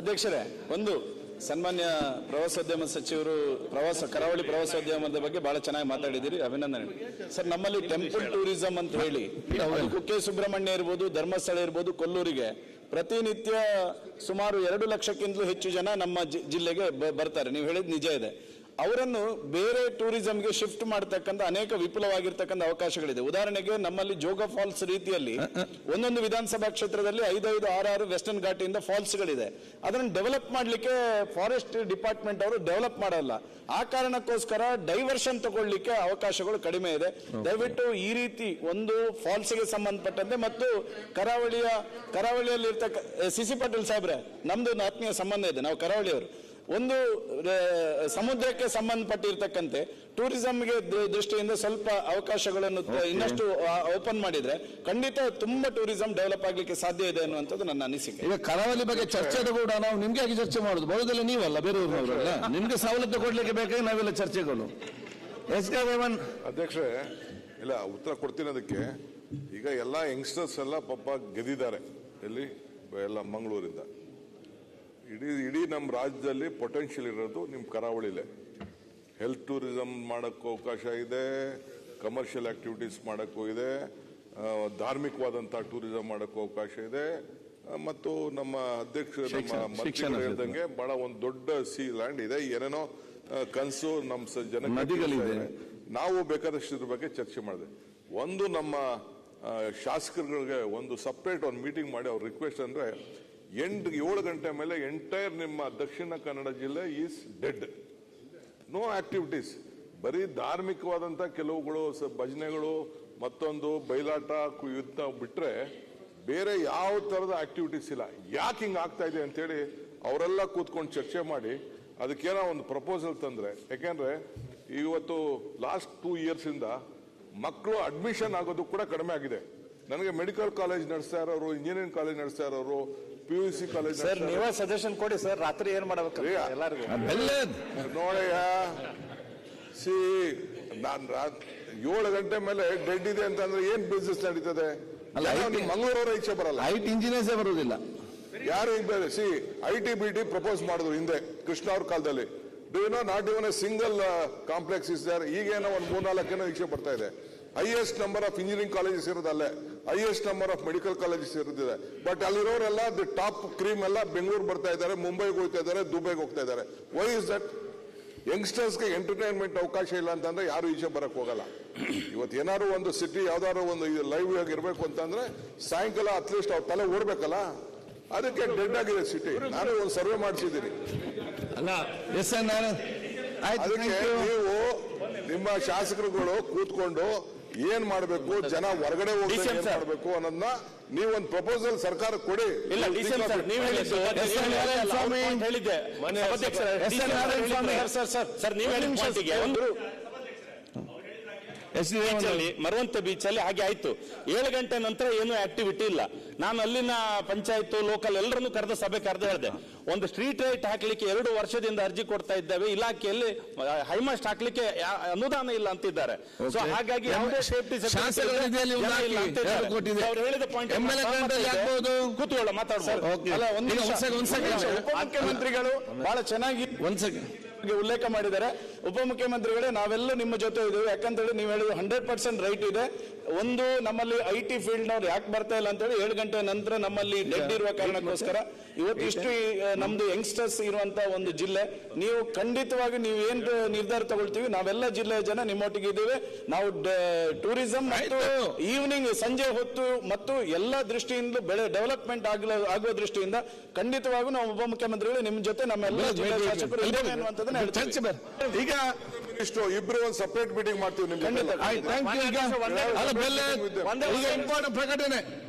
ಅಧ್ಯಕ್ಷರೇ, ಒಂದು ಸನ್ಮಾನ್ಯ ಪ್ರವಾಸೋದ್ಯಮ ಸಚಿವರು, ಪ್ರವಾಸ, ಕರಾವಳಿ ಪ್ರವಾಸೋದ್ಯಮದ ಬಗ್ಗೆ ಬಹಳ ಚೆನ್ನಾಗಿ ಮಾತಾಡಿದಿರಿ ಅಭಿನಂದನೆ. ಸರ್, ನಮ್ಮಲ್ಲಿ ಟೆಂಪಲ್ ಟೂರಿಸಂ ಅಂತ ಹೇಳಿ ಕುಕ್ಕೆ ಸುಬ್ರಹ್ಮಣ್ಯ ಇರ್ಬೋದು, ಧರ್ಮಸ್ಥಳ ಇರ್ಬೋದು, ಕೊಲ್ಲೂರಿಗೆ ಪ್ರತಿನಿತ್ಯ ಸುಮಾರು ಎರಡು ಲಕ್ಷಕ್ಕಿಂತಲೂ ಹೆಚ್ಚು ಜನ ನಮ್ಮ ಜಿಲ್ಲೆಗೆ ಬರ್ತಾರೆ. ನೀವು ಹೇಳಿದ್ ನಿಜ ಇದೆ. ಅವರನ್ನು ಬೇರೆ ಟೂರಿಸಂಗೆ ಶಿಫ್ಟ್ ಮಾಡತಕ್ಕಂಥ ಅನೇಕ ವಿಪುಲವಾಗಿರ್ತಕ್ಕಂಥ ಅವಕಾಶಗಳಿದೆ. ಉದಾಹರಣೆಗೆ ನಮ್ಮಲ್ಲಿ ಜೋಗ ಫಾಲ್ಸ್ ರೀತಿಯಲ್ಲಿ ಒಂದೊಂದು ವಿಧಾನಸಭಾ ಕ್ಷೇತ್ರದಲ್ಲಿ ಐದೈದು ಆರಾರು ವೆಸ್ಟರ್ನ್ ಘಾಟಿಯಿಂದ ಫಾಲ್ಸ್ಗಳಿದೆ. ಅದನ್ನು ಡೆವಲಪ್ ಮಾಡಲಿಕ್ಕೆ ಫಾರೆಸ್ಟ್ ಡಿಪಾರ್ಟ್ಮೆಂಟ್ ಅವರು ಡೆವಲಪ್ ಮಾಡಲ್ಲ. ಆ ಕಾರಣಕ್ಕೋಸ್ಕರ ಡೈವರ್ಷನ್ ತಗೊಳ್ಳಿಕ್ಕೆ ಅವಕಾಶಗಳು ಕಡಿಮೆ ಇದೆ. ದಯವಿಟ್ಟು ಈ ರೀತಿ ಒಂದು ಫಾಲ್ಸ್ಗೆ ಸಂಬಂಧಪಟ್ಟಂತೆ ಮತ್ತು ಕರಾವಳಿಯ ಕರಾವಳಿಯಲ್ಲಿ ಇರ್ತಕ್ಕ ಸಿ ಸಿ ಪಾಟೀಲ್ ಸಾಹೇಬ್ರೆ ನಮ್ದು ಆತ್ಮೀಯ ಸಂಬಂಧ ಇದೆ. ನಾವು ಕರಾವಳಿಯವರು. ಒಂದು ಸಮುದ್ರಕ್ಕೆ ಸಂಬಂಧಪಟ್ಟಿರ್ತಕ್ಕಂತೆ ಟೂರಿಸಂಗೆ ದೃಷ್ಟಿಯಿಂದ ಸ್ವಲ್ಪ ಅವಕಾಶಗಳನ್ನು ತ- ಇನ್ನಷ್ಟು ಓಪನ್ ಮಾಡಿದ್ರೆ ಖಂಡಿತ ತುಂಬಾ ಟೂರಿಸಂ ಡೆವಲಪ್ ಆಗ್ಲಿಕ್ಕೆ ಸಾಧ್ಯ ಇದೆ ಅನ್ನುವಂಥದ್ದು ನನ್ನ ಅನಿಸಿಕೆ. ಈಗ ಕರಾವಳಿ ಬಗ್ಗೆ ಚರ್ಚೆ ಕೂಡ ನಾವು ನಿಮ್ಗೆ ಆಗಿ ಚರ್ಚೆ ಮಾಡುದು? ಬಹುದಲ್ಲಿ ನೀವಲ್ಲ ಬೇರೆ ನಿಮ್ಗೆ ಸವಲತ್ತು ಕೊಡ್ಲಿಕ್ಕೆ ಬೇಕಾಗಿ ನಾವೆಲ್ಲ ಚರ್ಚೆಗಳು ಎಸ್ ಕೆ ರೇವನ್ ಅಧ್ಯಕ್ಷರೇ ಇಲ್ಲ ಉತ್ತರ ಕೊಡ್ತೀನಿ ಅದಕ್ಕೆ. ಈಗ ಎಲ್ಲ ಯಂಗ್ಸ್ಟರ್ಸ್ ಎಲ್ಲ ಪಾಪ ಗೆದ್ದಿದ್ದಾರೆ. ಎಲ್ಲಿ? ಎಲ್ಲ ಮಂಗಳೂರಿಂದ. ಇಡೀ ಇಡೀ ನಮ್ಮ ರಾಜ್ಯದಲ್ಲಿ ಪೊಟೆನ್ಷಿಯಲ್ ಇರೋದು ನಿಮ್ಮ ಕರಾವಳಿಲೇ. ಹೆಲ್ತ್ ಟೂರಿಸಂ ಮಾಡೋಕ್ಕೂ ಅವಕಾಶ ಇದೆ ಕಮರ್ಷಿಯಲ್ ಆಕ್ಟಿವಿಟೀಸ್ ಮಾಡೋಕ್ಕೂ ಇದೆ ಧಾರ್ಮಿಕವಾದಂಥ ಟೂರಿಸಂ ಮಾಡೋಕ್ಕೂ ಅವಕಾಶ ಇದೆ. ಮತ್ತು ನಮ್ಮ ಅಧ್ಯಕ್ಷ ನಮ್ಮ ಹೇಳ್ದಂಗೆ ಬಹಳ ಒಂದು ದೊಡ್ಡ ಸಿ ಲ್ಯಾಂಡ್ ಇದೆ. ಏನೇನೋ ಕನಸು ನಮ್ಮ ನದಿಗಳಿದೆ. ನಾವು ಬೇಕಾದಷ್ಟು ಇದ್ರ ಬಗ್ಗೆ ಚರ್ಚೆ ಮಾಡಿದೆ. ಒಂದು ನಮ್ಮ ಶಾಸಕರುಗಳಿಗೆ ಒಂದು ಸಪ್ರೇಟ್ ಒಂದು ಮೀಟಿಂಗ್ ಮಾಡಿ ಅವ್ರ ರಿಕ್ವೆಸ್ಟ್ ಅಂದ್ರೆ ಎಂಟು ಏಳು ಗಂಟೆ ಮೇಲೆ ಎಂಟೈರ್ ನಿಮ್ಮ ದಕ್ಷಿಣ ಕನ್ನಡ ಜಿಲ್ಲೆ ಈಸ್ ಡೆಡ್ ನೋ ಆಕ್ಟಿವಿಟೀಸ್ ಬರೀ ಧಾರ್ಮಿಕವಾದಂಥ ಕೆಲವುಗಳು ಭಜನೆಗಳು, ಮತ್ತೊಂದು ಬಯಲಾಟ ಯುದ್ಧ ಬಿಟ್ಟರೆ ಬೇರೆ ಯಾವ ಥರದ ಆಕ್ಟಿವಿಟೀಸ್ ಇಲ್ಲ. ಯಾಕೆ ಹಿಂಗೆ ಆಗ್ತಾ ಇದೆ ಅಂತೇಳಿ ಅವರೆಲ್ಲ ಕೂತ್ಕೊಂಡು ಚರ್ಚೆ ಮಾಡಿ ಅದಕ್ಕೇನೋ ಒಂದು ಪ್ರಪೋಸಲ್ ತಂದರೆ. ಯಾಕೆಂದರೆ ಇವತ್ತು ಲಾಸ್ಟ್ ಟೂ ಇಯರ್ಸಿಂದ ಮಕ್ಕಳು ಅಡ್ಮಿಷನ್ ಆಗೋದು ಕೂಡ ಕಡಿಮೆ ಆಗಿದೆ. ನನಗೆ ಮೆಡಿಕಲ್ ಕಾಲೇಜ್ ನಡೆಸ್ತಾ ಇರೋರು ಇಂಜಿನಿಯರಿಂಗ್ ಕಾಲೇಜ್ ನಡೆಸ್ತಾ ಇರೋರು P U C college sir ನೀವೇ ಸಜೆಷನ್ ಕೊಡಿ ಸರ್ ರಾತ್ರಿ ಏನ್ ಮಾಡಬೇಕು ಎಲ್ಲರಿಗೂ. ನೋಡಯ್ಯ ಸಿ ನಾನ್ ಏಳು ಗಂಟೆ ಮೇಲೆ ಡೆಡ್ ಇದೆ ಅಂತಂದ್ರೆ ಏನ್ ಬಿಸ್ನೆಸ್ ನಡೀತದೆ? ಮಂಗಳೂರವರ ಇಚ್ಛೆ ಬರಲ್ಲ? ಐಟ್ ಇಂಜಿನಿಯರ್ಸೇ ಬರೋದಿಲ್ಲ. ಯಾರು ಈಗ C I T B T propose ಮಾಡಿದ್ರು ಹಿಂದೆ ಕೃಷ್ಣ ಅವ್ರ ಕಾಲದಲ್ಲಿ. Do no not even a single complex is there ಈಗೇನೋ ಒಂದು ಮೂರ್ನಾಲ್ಕೇನೋ ಇಚ್ಛೆ ಬರ್ತಾ ಇದೆ. Highest number of engineering colleges ಇರೋದಲ್ಲೇ highest number of medical colleges ಇರೋದಿದೆ. But ಅಲ್ಲಿರೋರೆಲ್ಲ ದಿ ಟಾಪ್ ಕ್ರೀಮ್ ಎಲ್ಲ ಬೆಂಗಳೂರು ಬರ್ತಾ ಇದ್ದಾರೆ ಮುಂಬೈಗೆ ಹೋಗ್ತಾ ಇದ್ದಾರೆ ದುಬೈಗೆ ಹೋಗ್ತಾ ಇದ್ದಾರೆ. ವೈ ಇಸ್ ದಟ್ ಯಂಗ್ಸ್ಟರ್ಸ್ಗೆ ಎಂಟರ್ಟೈನ್ಮೆಂಟ್ ಅವಕಾಶ ಇಲ್ಲ ಅಂತಂದ್ರೆ ಯಾರು ಈಚೆ ಬರಕ್ ಹೋಗಲ್ಲ. ಇವತ್ತು ಏನಾದ್ರು ಒಂದು ಸಿಟಿ ಯಾವ್ದಾದ್ರು ಒಂದು ಲೈವ್ ಆಗಿ ಇರಬೇಕು ಅಂತಂದ್ರೆ ಸಾಯಂಕಾಲ ಅಟ್ಲೀಸ್ಟ್ ಅವ್ರ ತಲೆ ಓಡ್ಬೇಕಲ್ಲ? ಅದಕ್ಕೆ ಡೆಡ್ ಆಗಿದೆ ಸಿಟಿ ನಾನು ಒಂದು ಸರ್ವೆ ಮಾಡಿಸಿದ್ದೀನಿ. ಅಲ್ಲ ಅದಕ್ಕೆ ನೀವು ನಿಮ್ಮ ಶಾಸಕರುಗಳು ಕೂತ್ಕೊಂಡು ಏನ್ ಮಾಡಬೇಕು ಜನ ಹೊರಗಡೆ ಹೋಗಿ ಏನ್ sir. ಮಾಡ್ಬೇಕು ಅನ್ನೋದನ್ನ ನೀವೊಂದು ಪ್ರಪೋಸಲ್ ಸರ್ಕಾರ ಕೊಡಿ ಇಲ್ಲ ಡಿ ಸಿ ಎಂ ಸರ್ ನೀವು ಹೇಳಿದ್ದು ಎಸ್. ಹೇಳಿದ್ದೆ. ಸರ್ ಸರ್ ಸರ್ ನೀವು ಹೇಳಿದ ಅಲ್ಲಿ ಮರುವಂತ ಬೀಚ್ ಅಲ್ಲಿ ಹಾಗೆ ಆಯ್ತು. ಏಳು ಗಂಟೆ ನಂತರ ಏನು ಆಕ್ಟಿವಿಟಿ ಇಲ್ಲ. ನಾನು ಅಲ್ಲಿನ ಪಂಚಾಯತ್ ಲೋಕಲ್ ಎಲ್ಲರನ್ನು ಕರೆದ ಸಭೆ ಕರೆದು ಹೇಳಿದೆ. ಒಂದು ಸ್ಟ್ರೀಟ್ ಲೈಟ್ ಹಾಕ್ಲಿಕ್ಕೆ ಎರಡು ವರ್ಷದಿಂದ ಅರ್ಜಿ ಕೊಡ್ತಾ ಇದ್ದೇವೆ. ಇಲಾಖೆಯಲ್ಲಿ ಹೈಮಾಸ್ಟ್ ಹಾಕ್ಲಿಕ್ಕೆ ಅನುದಾನ ಇಲ್ಲ ಅಂತಿದ್ದಾರೆ. ಸೊ ಹಾಗಾಗಿ ಯಾವುದೇ ಸೇಫ್ಟಿ ಅವ್ರು ಹೇಳಿದ ಪಾಯಿಂಟ್. ಕೂತ್ಕೊಳ್ಳ ಮಾತಾಡ್ಬೋದು. ಉಪಮುಖ್ಯಮಂತ್ರಿಗಳು ಬಹಳ ಚೆನ್ನಾಗಿ ಒಂದ್ ಸೆಕೆಂಡ್. ಬಗ್ಗೆ ಉಲ್ಲೇಖ ಮಾಡಿದ್ದಾರೆ. ಉಪಮುಖ್ಯಮಂತ್ರಿಗಳೇ ನಾವೆಲ್ಲ ನಿಮ್ಮ ಜೊತೆ ಇದ್ದೇವೆ ಯಾಕಂತೇಳಿ ನೀವು ಹೇಳಿದ್ರು ಹಂಡ್ರೆಡ್ ಪರ್ಸೆಂಟ್ ರೈಟ್ ಇದೆ. ಒಂದು ನಮ್ಮಲ್ಲಿ ಐ ಟಿ ಫೀಲ್ಡ್ ನವ್ರು ಯಾಕೆ ಬರ್ತಾ ಇಲ್ಲ ಅಂತೇಳಿ ಏಳು ಗಂಟೆ ನಂತರ ನಮ್ಮಲ್ಲಿ ಡೆಡ್ ಇರುವ ಕಾರಣಕ್ಕೋಸ್ಕರ ಇವತ್ತು ಇಷ್ಟು ನಮ್ದು ಯಂಗ್ಸ್ಟರ್ಸ್ ಇರುವಂತ ಒಂದು ಜಿಲ್ಲೆ. ನೀವು ಖಂಡಿತವಾಗಿ ನೀವು ಏನ್ ನಿರ್ಧಾರ ತಗೊಳ್ತೀವಿ ನಾವೆಲ್ಲ ಜಿಲ್ಲೆಯ ಜನ ನಿಮ್ಮೊಟ್ಟಿಗೆ ಇದ್ದೇವೆ. ನಾವು ಟೂರಿಸಂ ಮತ್ತು. ಈವ್ನಿಂಗ್ ಸಂಜೆ ಹೊತ್ತು ಮತ್ತು ಎಲ್ಲ ದೃಷ್ಟಿಯಿಂದ ಬೆಳೆ ಡೆವಲಪ್ಮೆಂಟ್ ಆಗಲ ಆಗುವ ದೃಷ್ಟಿಯಿಂದ ಖಂಡಿತವಾಗೂ ನಾವು ಉಪಮುಖ್ಯಮಂತ್ರಿಗಳು ನಿಮ್ಮ ಜೊತೆ ನಮ್ಮೆಲ್ಲ ಜಿಲ್ಲೆಯ ಶಾಸಕರು ಇದ್ದೇವೆ ಅನ್ನುವಂಥದ್ದನ್ನ ಚರ್ಚೆ ಬೇರೆ ಈಗ ಇಷ್ಟು ಇಬ್ರು ಒಂದು ಸಪರೇಟ್ ಮೀಟಿಂಗ್ ಮಾಡ್ತೀವಿ ಪ್ರಕಟಣೆ.